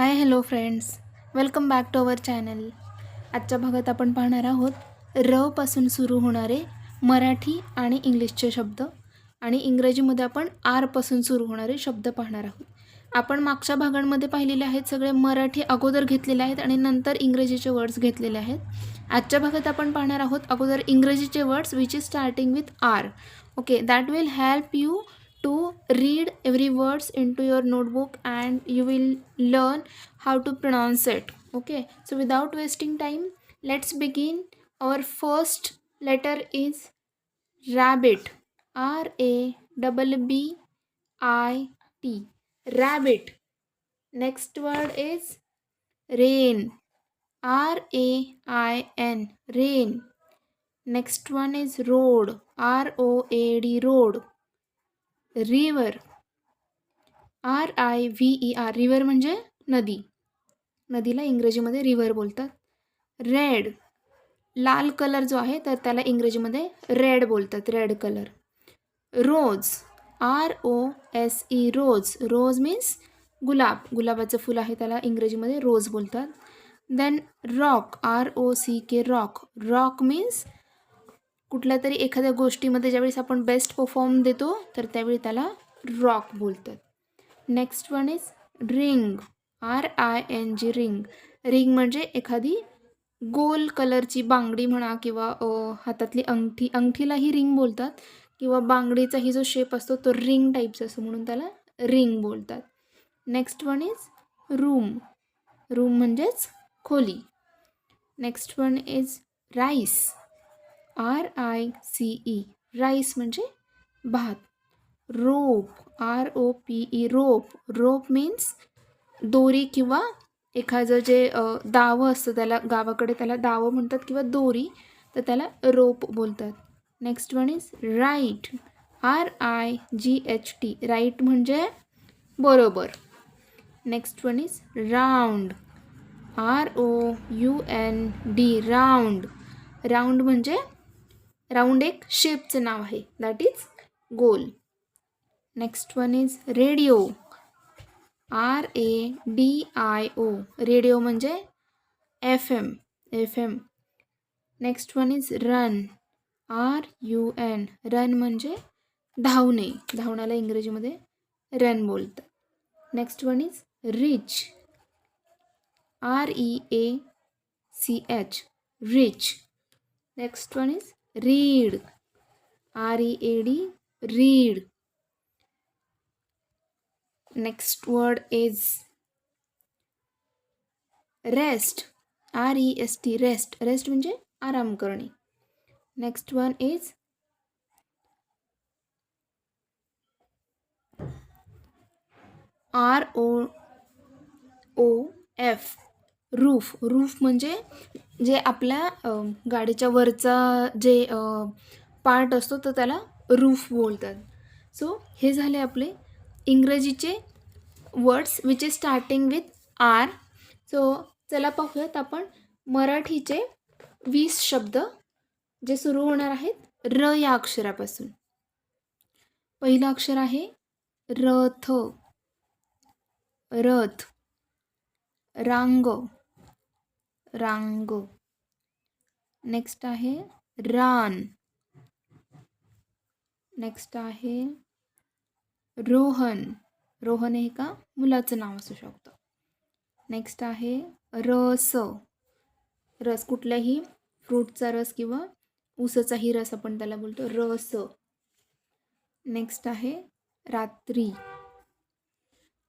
Hi hello friends. Welcome back to our channel. आजच्या भागात आपण पाहणार आहोत र पासून सुरू होणारे मराठी आणि इंग्लिशचे शब्द आणि इंग्रजीमध्ये आपण आरपासून सुरू होणारे शब्द पाहणार आहोत. आपण मागच्या भागांमध्ये पाहिलेले आहेत सगळे मराठी अगोदर घेतलेले आहेत आणि नंतर इंग्रजीचे वर्ड्स घेतलेले आहेत. आजच्या भागात आपण पाहणार आहोत अगोदर इंग्रजीचे words which is starting with R okay that will help you to read every words into your notebook and you will learn how to pronounce it okay? So without wasting time let's begin. Our first letter is rabbit. R a double b i t. Rabbit. Next word is rain. R a i n. Rain. Next one is road. R o a d road river R I V E R river म्हणजे नदी. नदीला इंग्रजीमध्ये river बोलतात. Red लाल colour जो आहे तर त्याला इंग्रजीमध्ये रेड बोलतात. Red colour rose R O S E rose rose means गुलाब. गुलाबाचं फुल आहे त्याला इंग्रजीमध्ये रोज बोलतात. Then rock R O C K rock rock means कुठल्या तरी एखाद्या गोष्टीमध्ये ज्यावेळेस आपण बेस्ट परफॉर्म देतो तर त्यावेळी त्याला रॉक बोलतात. Next one is ring R I N G ring ring म्हणजे एखादी गोल कलरची बांगडी म्हणा किंवा हातातली अंगठी अंगठीलाही रिंग बोलतात किंवा बांगडीचाही जो शेप असतो तो रिंग टाईपचा असतो म्हणून त्याला रिंग बोलतात. Next one is room room म्हणजेच खोली. Next one is rice R I C E rice म्हणजे भात. Rope R O P E rope. Rope means दोरी किंवा एखादं जे दावं असतं त्याला गावाकडे त्याला दावं म्हणतात किंवा दोरी तर त्याला रोप बोलतात. Next one is right R I G H T right म्हणजे बरोबर. Next one is round R O U N D round round म्हणजे राऊंड एक शेपचं नाव आहे. That is goal. Next one is radio. R A D I O radio म्हणजे F M F M next one is run R U N run म्हणजे धावणे. धावण्याला इंग्रजीमध्ये रन बोलतात. Next one is reach R E A C H reach next one is read R E A D read next word is rest R E S T rest rest म्हणजे आराम करणे। Next one is R O O F roof roof म्हणजे जे आपल्या गाडीच्या वरचा जे part असतो तर त्याला रूफ बोलतात. सो हे झाले आपले इंग्रजीचे words which is starting with R so चला पाहूयात आपण मराठीचे वीस शब्द जे सुरू होणार आहेत र या अक्षरापासून. पहिलं अक्षर आहे रथ. रथ. रांग. रांगो. नेक्स्ट आहे रान. नेक्स्ट आहे रोहन. रोहन हे का मुलाचं नाव असू शकतं. नेक्स्ट आहे रस. रस कुठल्याही फ्रूटचा रस किंवा ऊसाचाही रस आपण त्याला बोलतो रस. नेक्स्ट आहे रात्री.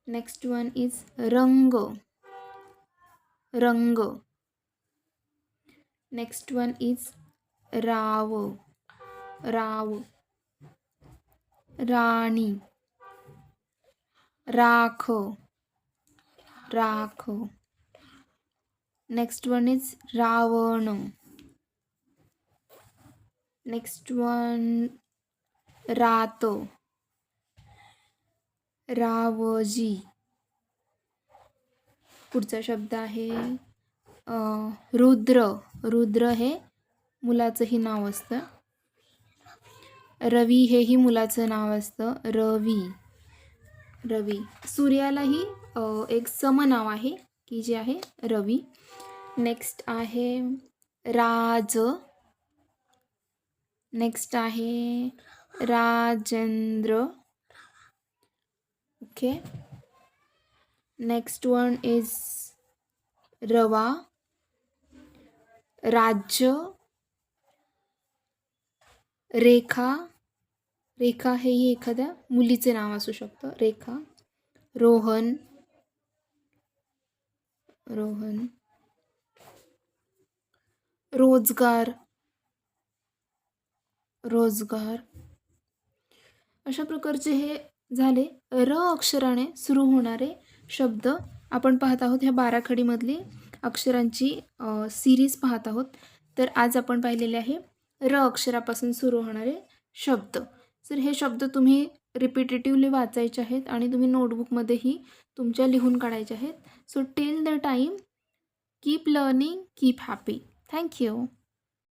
नेक्स्ट वन इज रंग. रंग. नेक्स्ट वन इज राव राव राणी राख राख next one is Ravan next one रात रावजी पुढचा शब्द आहे रुद्र. रुद्र हे मुलाचंही नाव असतं. रवी हेही मुलाचं नाव असतं. रवी. रवी. सूर्यालाही एक एक समनाव आहे की जे आहे रवी. नेक्स्ट आहे राज. नेक्स्ट आहे Rajendra. Okay next one is रवा. राज्य रेखा रेखा हेही एखाद्या मुलीचे नाव असू शकतं. रेखा रोहन रोहन रोजगार रोजगार. अशा प्रकारचे हे झाले. र अक्षराने सुरू होणारे शब्द आपण पाहत आहोत ह्या बाराखडीमधली. अक्षरांची सिरीज पाहत आहोत. तर आज आपण पाहिलेले आहे र अक्षरापासून सुरू होणारे शब्द. तर हे शब्द तुम्ही रिपिटेटिव्हली वाचायचे आहेत आणि तुम्ही नोटबुकमध्येही तुमच्या लिहून काढायचे आहेत. So till the time keep learning keep happy thank you